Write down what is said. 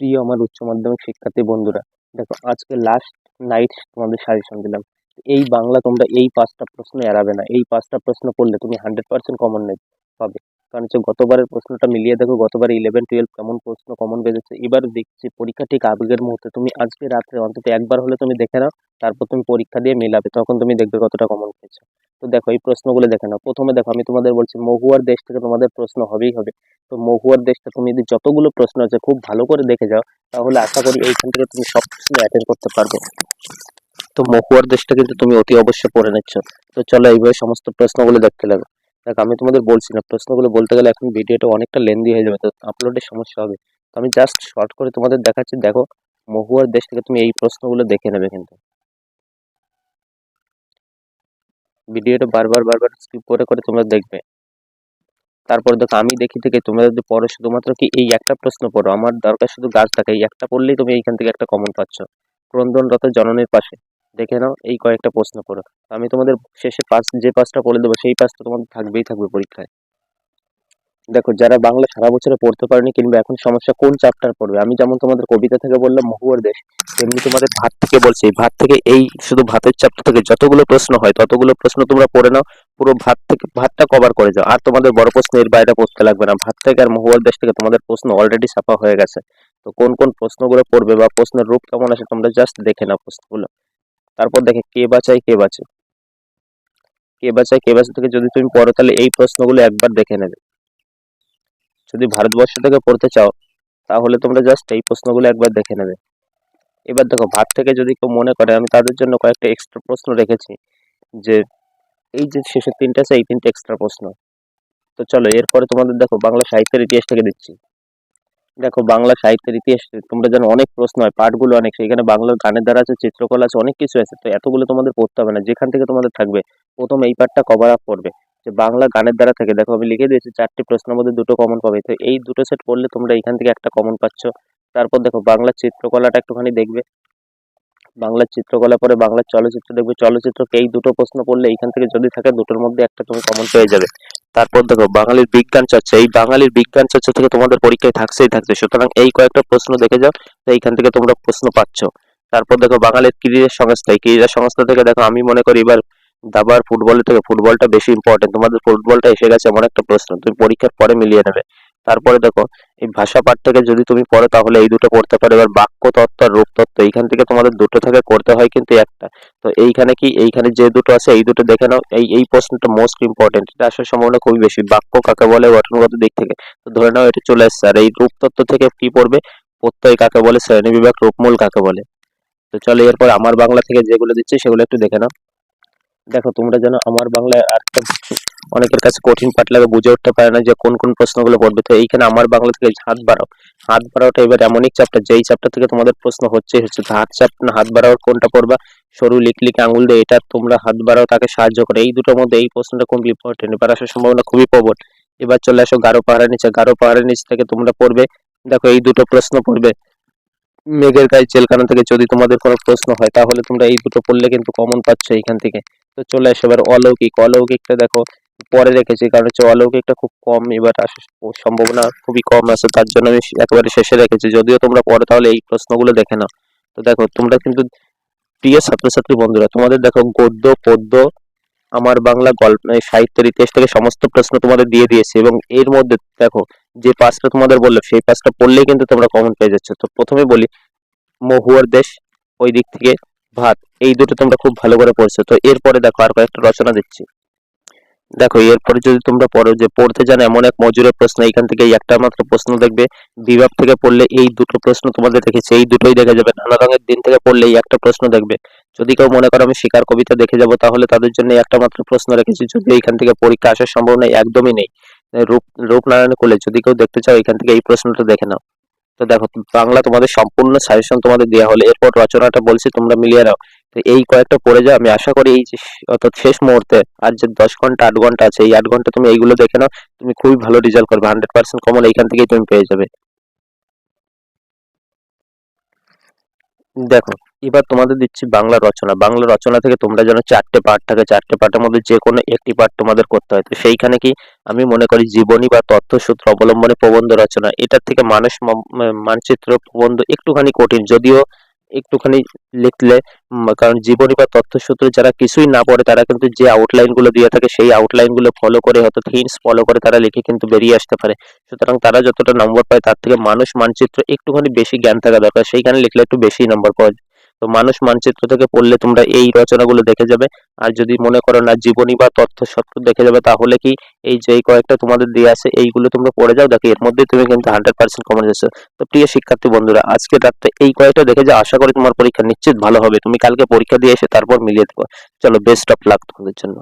প্রিয় আমার উচ্চ মাধ্যমিক শিক্ষার্থী বন্ধুরা, দেখো আজকে লাস্ট নাইট তোমাদের সাজেশন দিলাম। এই বাংলা তোমরা এই পাঁচটা প্রশ্ন এড়াবে না। এই পাঁচটা প্রশ্ন পড়লে তুমি হান্ড্রেড পার্সেন্ট কমন নেবে পাবে। কারণ হচ্ছে গতবারের প্রশ্নটা মিলিয়ে দেখো, গতবার ইলেভেন টুয়েলভ কেমন প্রশ্ন কমন বেজেছে। এবার দেখছি পরীক্ষা ঠিক আবেগের মুহূর্তে। তুমি আজকে রাত্রে অন্তত একবার হলে তুমি দেখে নাও, তারপর তুমি পরীক্ষা দিয়ে মেলাবে। তখন তুমি দেখবে কতটা কমন পেয়েছ তো দেখো, এই প্রশ্নগুলো দেখে নাও। প্রথমে দেখো, আমি তোমাদের বলছি, মহুয়ার দেশ থেকে তোমাদের প্রশ্ন হবেই হবে। তো মহুয়ার দেশটা তুমি যদি যতগুলো প্রশ্ন আছে খুব ভালো করে দেখে যাও, তাহলে আশা করি এইখান থেকে তুমি সব প্রশ্ন অ্যাটেন্ড করতে পারবে। তো মহুয়ার দেশটা কিন্তু তুমি অতি অবশ্যই পড়ে নিচ্ছ। তো চলো এইভাবে সমস্ত প্রশ্নগুলো দেখতে লাগো। দেখ, আমি তোমাদের বলছি না, প্রশ্নগুলো বলতে গেলে এখন ভিডিওটা অনেকটা লেন্দি হয়ে যাবে, তো আপলোডের সমস্যা হবে। তো আমি জাস্ট শর্ট করে তোমাদের দেখাচ্ছি, দেখো, মহুয়ার দেশ থেকে তুমি এই প্রশ্নগুলো দেখে নেবে কিন্তু। ভিডিওটা বারবার বারবার স্কিপ করে করে তোমরা দেখবে। তারপর দেখো, আমি দেখি থেকে তোমরা যদি পড়ো শুধুমাত্র কি এই একটা প্রশ্ন পড়ো, আমার দরকার শুধু গাছ থাকে, এই একটা পড়লেই তুমি এইখান থেকে একটা কমন পাচ্ছ। ক্রন্দনরত জননীর পাশে। দেখে নাও, এই কয়েকটা প্রশ্ন পড়ো। আমি তোমাদের শেষে পাঁচ যে পাঁচটা পড়ে দেবো, সেই পাঁচটা তোমাদের থাকবেই থাকবে পরীক্ষায়। দেখো, যারা বাংলা সারা বছরে পড়তে পারেনি কিংবা এখন সমস্যা কোন চ্যাপ্টার পড়বে? আমি যেমন তোমাদের কবিতা থেকে বললাম, মহুয়ার দেশ, তেমনি তোমাদের ভাত থেকে বলছি। ভাত থেকে এই শুধু ভাতের চ্যাপ্টার থেকে যতগুলো প্রশ্ন হয়, ততগুলো প্রশ্ন তোমরা পড়ে নাও, পুরো ভাত থেকে, ভাতটা কভার করে যাও। আর তোমাদের বড় প্রশ্ন, এর বাইরে পড়তে লাগবে না। ভাত থেকে আর মহুয়ার দেশ থেকে তোমাদের প্রশ্ন অলরেডি ছাপা হয়ে গেছে। তো কোন কোন প্রশ্নগুলো পড়বে বা প্রশ্নের রূপ কেমন আছে তোমরা জাস্ট দেখে নাও প্রশ্নগুলো। তারপর দেখে কে বাঁচায় কে বাঁচে কে বাঁচায় কে বাঁচে থেকে যদি তুমি পড়ো, তাহলে এই প্রশ্নগুলো একবার দেখে নেবে। যদি ভারতবর্ষ থেকে পড়তে চাও, তাহলে তোমরা জাস্ট এই প্রশ্নগুলো একবার দেখে নেবে। এবার দেখো, ভাত থেকে যদি কেউ মনে করে, আমি তাদের জন্য কয়েকটা এক্সট্রা প্রশ্ন রেখেছি, যে এই যে শেষের তিনটা আছে, এই তিনটে এক্সট্রা প্রশ্ন। তো চলো, এরপরে তোমাদের দেখো, বাংলা সাহিত্যের ইতিহাস থেকে দিচ্ছি। দেখো, বাংলা সাহিত্যের ইতিহাস, তোমরা জানো, অনেক প্রশ্ন হয়, পাঠগুলো অনেক সেখানে বাংলার গানের দ্বারা আছে, চিত্রকলা আছে, অনেক কিছু আছে, তো এতগুলো তোমাদের পড়তে হবে না, যেখান থেকে তোমাদের থাকবে, প্রথম এই পাঠটা কভার আপ করবে। যে বাংলা গানের দ্বারা থেকে, দেখো আমি লিখে দিয়েছি চারটি প্রশ্নের মধ্যে দুটো কমন পাবে। তো এই দুটো সেট পড়লে তোমরা এখান থেকে একটা কমন পাচ্ছ। তারপর দেখো বাংলা চিত্রকলাটা একটুখানি দেখবে। বাংলার চিত্রকলা পরে বাংলার চলচ্চিত্র দেখবে। চলচ্চিত্রকে এই দুটো প্রশ্ন পড়লে এইখান থেকে যদি থাকে দুটোর মধ্যে একটা তুমি কমন পেয়ে যাবে। তারপর দেখো বাঙালির বিজ্ঞান চর্চা। এই বাঙালির বিজ্ঞান চর্চা থেকে তোমাদের পরীক্ষায় থাকছেই থাকছে। সুতরাং এই কয়েকটা প্রশ্ন দেখে যাও, তো এইখান থেকে তোমরা প্রশ্ন পাচ্ছ। তারপর দেখো বাঙালির ক্রীড়া সংস্থা। এই ক্রীড়া সংস্থা থেকে দেখো আমি মনে করি এবার দাবার ফুটবলের থেকে ফুটবলটা বেশি ইম্পর্টেন্ট তোমাদের ফুটবলটা এসে গেছে এমন একটা প্রশ্ন, তুমি পরীক্ষার পরে মিলিয়ে নেবে। তারপরে দেখো, এই ভাষা পাঠ থেকে যদি তুমি পড়ো তাহলে এই দুটো পড়তে পারো। এবার বাক্য তত্ত্ব আর রূপ তত্ত্ব, এইখান থেকে তোমাদের দুটো থেকে, করতে হয় কিন্তু একটা। তো এইখানে কি, এইখানে যে দুটো আছে, এই দুটো দেখে নাও, এই এই প্রশ্নটা মোস্ট ইম্পর্টেন্ট এটা আসার সম্ভাবনা খুবই বেশি। বাক্য কাকে বলে, গঠনগত দিক থেকে। তো ধরে নাও, এটা চলে আসছে আর এই রূপ তত্ত্ব থেকে কি পড়বে? প্রত্যয় কাকে বলে? শ্রেণি বিভাগ রূপমূল কাকে বলে? তো চলো এরপর আমার বাংলা থেকে যেগুলো দিচ্ছি সেগুলো একটু দেখে নাও। দেখো, তোমরা যেন আমার বাংলায় আরেকটা অনেকের কাছে কঠিন পাঠ লাগে, বুঝে উঠতে পারে না যে কোন কোন প্রশ্নগুলো পড়বে। তো এইখানে আমার বাংলা থেকে হাত বাড়াও। হাত বাড়াওটা এবার এমনই চ্যাপ্টার যেই চ্যাপ্টার থেকে তোমাদের প্রশ্ন হচ্ছে হচ্ছে হাত চাপ না, হাত বাড়াওয়ার কোনটা পড়বা? সরু, লিক লিক, আঙুল দিয়ে এটা তোমরা হাত বাড়াও, তাকে সাহায্য করে। এই দুটোর মধ্যে এই প্রশ্নটা খুব ইম্পর্টেন্ট এবার আসার সম্ভাবনা খুবই প্রবল। এবার চলে আসো গারো পাহাড়ের নিচে। গারো পাহাড়ের নিচ থেকে তোমরা পড়বে, দেখো এই দুটো প্রশ্ন পড়বে। মেঘের গায়ে জেলখানা থেকে যদি তোমাদের কোনো প্রশ্ন হয়, তাহলে তোমরা এই দুটো পড়লে কিন্তু কমন পাচ্ছ এইখান থেকে। তো চলে আসে এবার অলৌকিক। অলৌকিকটা দেখো, পরে রেখেছি কারণ হচ্ছে অলৌকিকটা খুব কম এবার আসার সম্ভাবনা খুবই কম আছে, তার জন্য আমি একেবারে শেষে রেখেছি। যদিও তোমরা পরে তাহলে এই প্রশ্নগুলো দেখে নাও। তো দেখো, তোমরা কিন্তু প্রিয় ছাত্রছাত্রী বন্ধুরা, তোমাদের দেখো গদ্য, পদ্য, আমার বাংলা গল্প সাহিত্যের ইতিহাস থেকে সমস্ত প্রশ্ন তোমাদের দিয়ে দিয়েছে এবং এর মধ্যে দেখো, যে পাঁচটা তোমাদের বলল, সেই পাঁচটা পড়লেই কিন্তু তোমরা কমন পেয়ে যাচ্ছ। তো প্রথমে বলি, মহুয়ার দেশ ওই দিক থেকে ভাত, এই দুটো তোমরা খুব ভালো করে পড়ছো। তো এরপরে দেখো আর কয়েকটা রচনা দিচ্ছি। দেখো, এরপরে যদি তোমরা পড়ো যে, পড়তে জানো এমন এক মজুরের প্রশ্ন এখান থেকে একটা মাত্র প্রশ্ন দেখবে। বিভাগ থেকে পড়লে এই দুটো প্রশ্ন তোমাদের দেখেছি, এই দুটোই দেখা যাবে। নানা রঙের দিন থেকে পড়লে এই একটা প্রশ্ন দেখবে। যদি কেউ মনে করো আমি শিকার কবিতা দেখে যাব, তাহলে তাদের জন্য একটা মাত্র প্রশ্ন রেখেছি। যদি এখান থেকে পরীক্ষা আসার সম্ভাবনা একদমই নেই। রূপ, রূপনারায়ণ কোলে, যদি কেউ দেখতে চাও এখান থেকে এই প্রশ্নটা দেখে নাও। তো দেখো, বাংলা তোমাদের সম্পূর্ণ সাজেশন তোমাদের দেওয়া হলো। এরপর রচনাটা বলছি, তোমরা মিলিয়ে নাও। তো এই কয়েকটা পড়ে যাও, আমি আশা করি এই অর্থাৎ শেষ মুহূর্তে আর যে দশ ঘণ্টা, আট ঘণ্টা আছে, এই আট ঘণ্টা তুমি এইগুলো দেখে নাও, তুমি খুবই ভালো রেজাল্ট করবে। হান্ড্রেড পার্সেন্ট কমন এইখান থেকেই তুমি পেয়ে যাবে। দেখো, এবার তোমাদের দিচ্ছি বাংলা রচনা। বাংলা রচনা থেকে তোমরা যেন চারটে পার্ট থাকে। চারটে পার্টের মধ্যে যে কোনো একটি পার্ট তোমাদের করতে হয়। তো সেইখানে কি আমি মনে করি জীবনী বা তথ্যসূত্র অবলম্বনে প্রবন্ধ রচনা। এটার থেকে মানুষ মানচিত্র, প্রবন্ধ একটুখানি কঠিন। যদিও একটুখানি লিখলে কারণ জীবনী বা তথ্যসূত্র যারা কিছুই না পড়ে, তারা কিন্তু যে আউটলাইনগুলো দিয়ে থাকে, সেই আউটলাইনগুলো ফলো করে, হয়তো থিমস ফলো করে তারা লিখে কিন্তু বেরিয়ে আসতে পারে। সুতরাং তারা যতটা নম্বর পায়, তার থেকে মানুষ মানচিত্র একটুখানি বেশি জ্ঞান থাকা দরকার। সেইখানে লিখলে একটু বেশি নম্বর পাওয়া যায়। তো মানুষ মানচিত্র থেকে পড়লে তোমরা এই রচনাগুলো দেখে যাবে। আর যদি মনে করো না জীবনী বা তথ্য সত্য দেখে যাবে, তাহলে কি এই যে কয়েকটা তোমাদের দিয়ে আছে, এইগুলো তোমরা পড়ে যাও। দেখো, এর মধ্যে তুমি কিন্তু হান্ড্রেড পার্সেন্ট কমন যাচ্ছ। তো প্রিয় শিক্ষার্থী বন্ধুরা আজকে রাত্রে এই কয়েকটা দেখে যাও। আশা করি তোমার পরীক্ষা নিশ্চিত ভালো হবে। তুমি কালকে পরীক্ষা দিয়ে এসে তারপর মিলিয়ে দেবো। চলো বেস্ট অফ লাক তোমাদের জন্য।